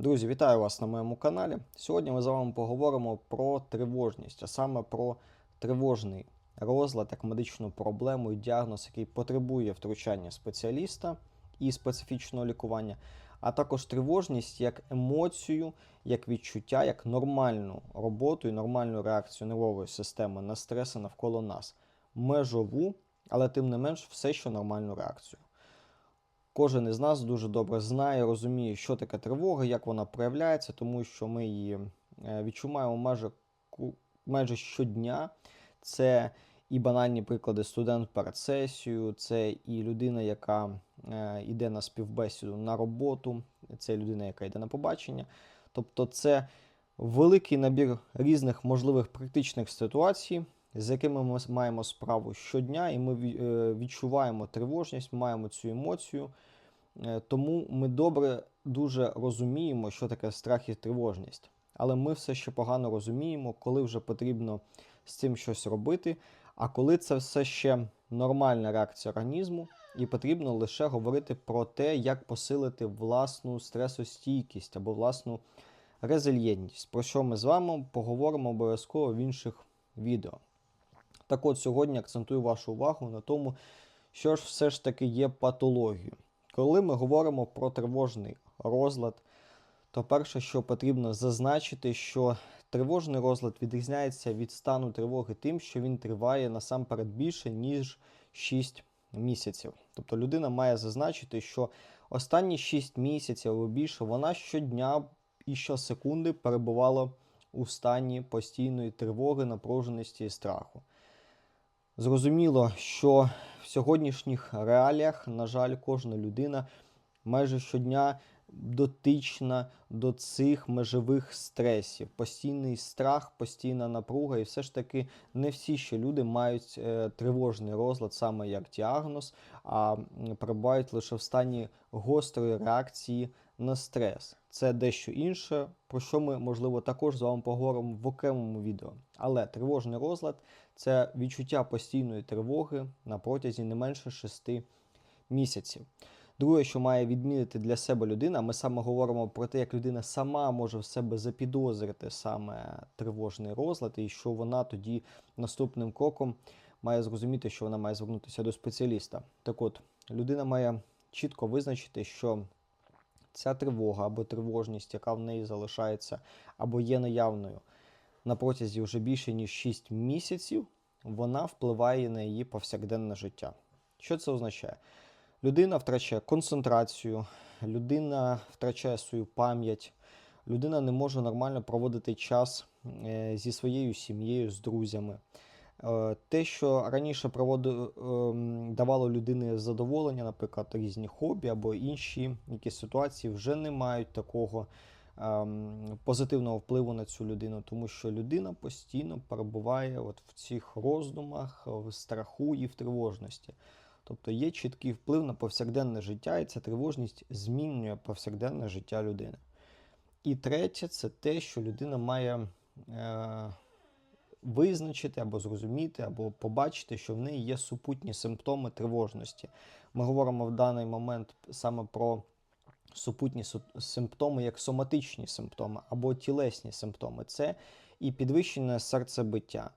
Друзі, вітаю вас на моєму каналі. Сьогодні ми з вами поговоримо про тривожність, а саме про тривожний розлад як медичну проблему і діагноз, який потребує втручання спеціаліста і специфічного лікування, а також тривожність як емоцію, як відчуття, як нормальну роботу і нормальну реакцію нервової системи на стреси навколо нас, межову, але тим не менш все ще нормальну реакцію. Кожен із нас дуже добре знає, розуміє, що таке тривога, як вона проявляється, тому що ми її е, відчуваємо майже, майже щодня. Це і банальні приклади студент перед сесією, це і людина, яка е, йде на співбесіду на роботу, це людина, яка йде на побачення. Тобто, це великий набір різних можливих практичних ситуацій, з якими ми маємо справу щодня, і ми е, відчуваємо тривожність, маємо цю емоцію. Е, Тому ми добре дуже розуміємо, що таке страх і тривожність. Але ми все ще погано розуміємо, коли вже потрібно з цим щось робити, а коли це все ще нормальна реакція організму, і потрібно лише говорити про те, як посилити власну стресостійкість або власну резильєнтність, про що ми з вами поговоримо обов'язково в інших відео. Так от сьогодні акцентую вашу увагу на тому, що ж все ж таки є патологією. Коли ми говоримо про тривожний розлад, то перше, що потрібно зазначити, що тривожний розлад відрізняється від стану тривоги тим, що він триває насамперед більше, ніж 6 місяців. Тобто людина має зазначити, що останні 6 місяців або більше вона щодня і щосекунди перебувала у стані постійної тривоги, напруженості і страху. Зрозуміло, що в сьогоднішніх реаліях, на жаль, кожна людина майже щодня дотична до цих межових стресів. Постійний страх, постійна напруга, і все ж таки не всі ще люди мають е, тривожний розлад саме як діагноз, а перебувають лише в стані гострої реакції на стрес. Це дещо інше, про що ми, можливо, також з вами поговоримо в окремому відео. Але тривожний розлад це відчуття постійної тривоги на протязі не менше 6 місяців. Друге, що має відмінити для себе людина, ми саме говоримо про те, як людина сама може в себе запідозрити саме тривожний розлад, і що вона тоді наступним кроком має зрозуміти, що вона має звернутися до спеціаліста. Так от, людина має чітко визначити, що ця тривога або тривожність, яка в неї залишається, або є наявною на протязі вже більше ніж 6 місяців, вона впливає на її повсякденне життя. Що це означає? Людина втрачає концентрацію, людина втрачає свою пам'ять, людина не може нормально проводити час е, зі своєю сім'єю, з друзями. Е, Те, що раніше проводив, ем, давало людині задоволення, наприклад, різні хобі або інші якісь ситуації, вже не мають такого ем, позитивного впливу на цю людину, тому що людина постійно перебуває от в цих роздумах, в страху і в тривожності. Тобто є чіткий вплив на повсякденне життя, і ця тривожність змінює повсякденне життя людини. І третє, це те, що людина має е, визначити або зрозуміти, або побачити, що в неї є супутні симптоми тривожності. Ми говоримо в даний момент саме про супутні симптоми як соматичні симптоми або тілесні симптоми. Це і підвищене серцебиття,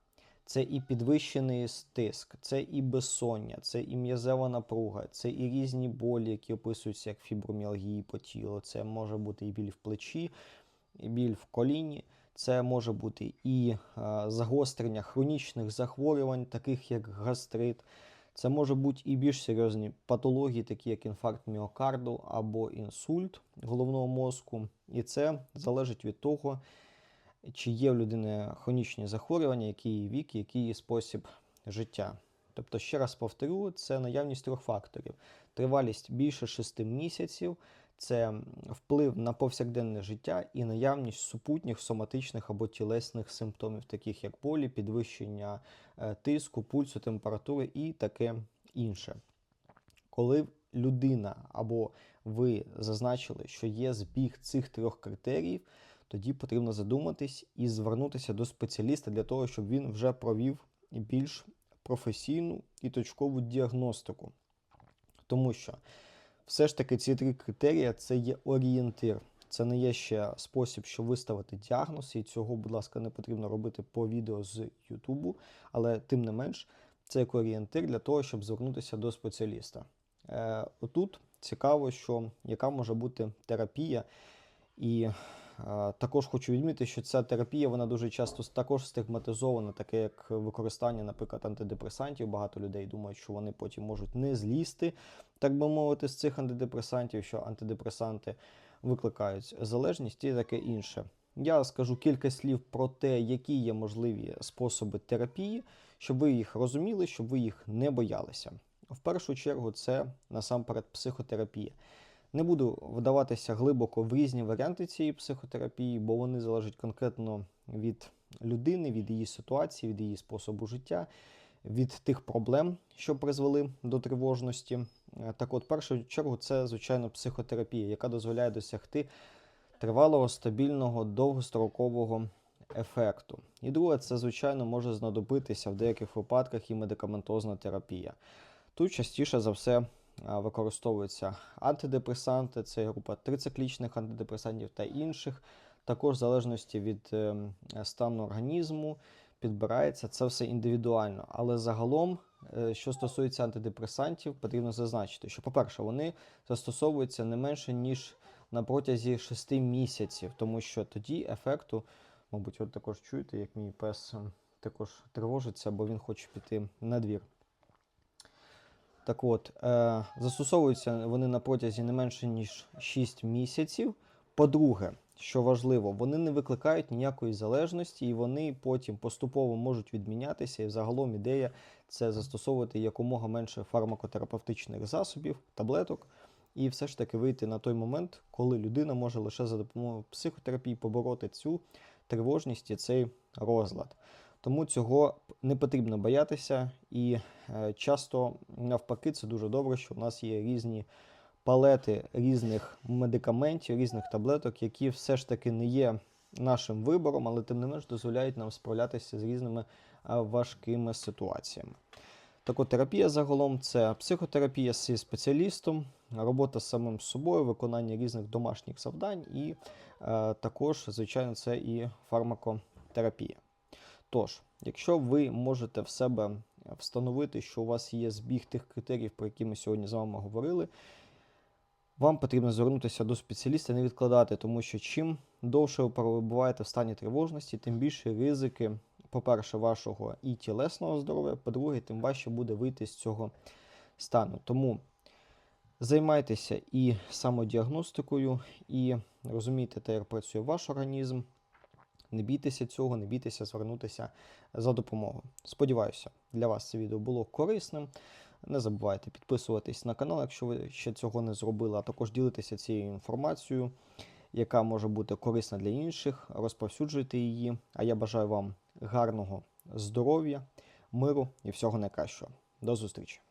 це і підвищений тиск, це і безсоння, це і м'язева напруга, це і різні болі, які описуються як фіброміалгії по тілу. Це може бути і біль в плечі, і біль в коліні. Це може бути і е, загострення хронічних захворювань, таких як гастрит. Це може бути і більш серйозні патології, такі як інфаркт міокарду або інсульт головного мозку. І це залежить від того, чи є в людини хронічні захворювання, який її вік, який її спосіб життя. Тобто, ще раз повторю, це наявність трьох факторів: тривалість більше 6 місяців, це вплив на повсякденне життя і наявність супутніх соматичних або тілесних симптомів, таких як болі, підвищення е, тиску, пульсу, температури і таке інше. Коли людина або ви зазначили, що є збіг цих трьох критеріїв, тоді потрібно задуматись і звернутися до спеціаліста для того, щоб він вже провів більш професійну і точкову діагностику. Тому що все ж таки ці три критерії це є орієнтир. це не є ще спосіб, щоб виставити діагноз, і цього, будь ласка, не потрібно робити по відео з Ютубу, але тим не менш, це як орієнтир для того, щоб звернутися до спеціаліста. Е, отут цікаво, що яка може бути терапія, і також хочу відмітити, що ця терапія вона дуже часто також стигматизована, таке як використання, наприклад, антидепресантів. Багато людей думають, що вони потім можуть не злізти, так би мовити, з цих антидепресантів, що антидепресанти викликають залежність і таке інше. Я скажу кілька слів про те, які є можливі способи терапії, щоб ви їх розуміли, щоб ви їх не боялися. В першу чергу, це насамперед психотерапія. Не буду вдаватися глибоко в різні варіанти цієї психотерапії, бо вони залежать конкретно від людини, від її ситуації, від її способу життя, від тих проблем, що призвели до тривожності. Е, Так от, першу чергу, це, звичайно, психотерапія, яка дозволяє досягти тривалого, стабільного, довгострокового ефекту. І друге, це, звичайно, може знадобитися в деяких випадках і медикаментозна терапія. Тут частіше за все використовуються антидепресанти, це група трициклічних антидепресантів та інших. Також в залежності від ем, стану організму підбирається це все індивідуально. Але загалом, е, що стосується антидепресантів, потрібно зазначити, що, по-перше, вони застосовуються не менше, ніж на протязі 6 місяців, тому що тоді ефекту, мабуть, ви також чуєте, як мій пес ем, також тривожиться, бо він хоче піти на двір. Так от, е, застосовуються вони на протязі не менше, ніж 6 місяців. По-друге, що важливо, вони не викликають ніякої залежності, і вони потім поступово можуть відмінятися. І загалом ідея це застосовувати якомога менше фармакотерапевтичних засобів, таблеток, і все ж таки вийти на той момент, коли людина може лише за допомогою психотерапії побороти цю тривожність і цей розлад. Тому цього не потрібно боятися, і е, часто навпаки, це дуже добре, що в нас є різні палети різних медикаментів, різних таблеток, які все ж таки не є нашим вибором, але тим не менш дозволяють нам справлятися з різними важкими ситуаціями. Так от терапія загалом це психотерапія зі спеціалістом, робота з самим собою, виконання різних домашніх завдань, і е, також, звичайно, це і фармакотерапія. Тож, якщо ви можете в себе встановити, що у вас є збіг тих критеріїв, про які ми сьогодні з вами говорили, вам потрібно звернутися до спеціаліста, не відкладати, тому що чим довше ви перебуваєте в стані тривожності, тим більше ризики, по-перше, вашого і тілесного здоров'я, по-друге, тим важче буде вийти з цього стану. Тому займайтеся і самодіагностикою, і розумійте те, як працює ваш організм. Не бійтеся цього, не бійтеся звернутися за допомогою. Сподіваюся, для вас це відео було корисним. Не забувайте підписуватись на канал, якщо ви ще цього не зробили, а також ділитися цією інформацією, яка може бути корисна для інших. Розповсюджуйте її. А я бажаю вам гарного здоров'я, миру і всього найкращого. До зустрічі!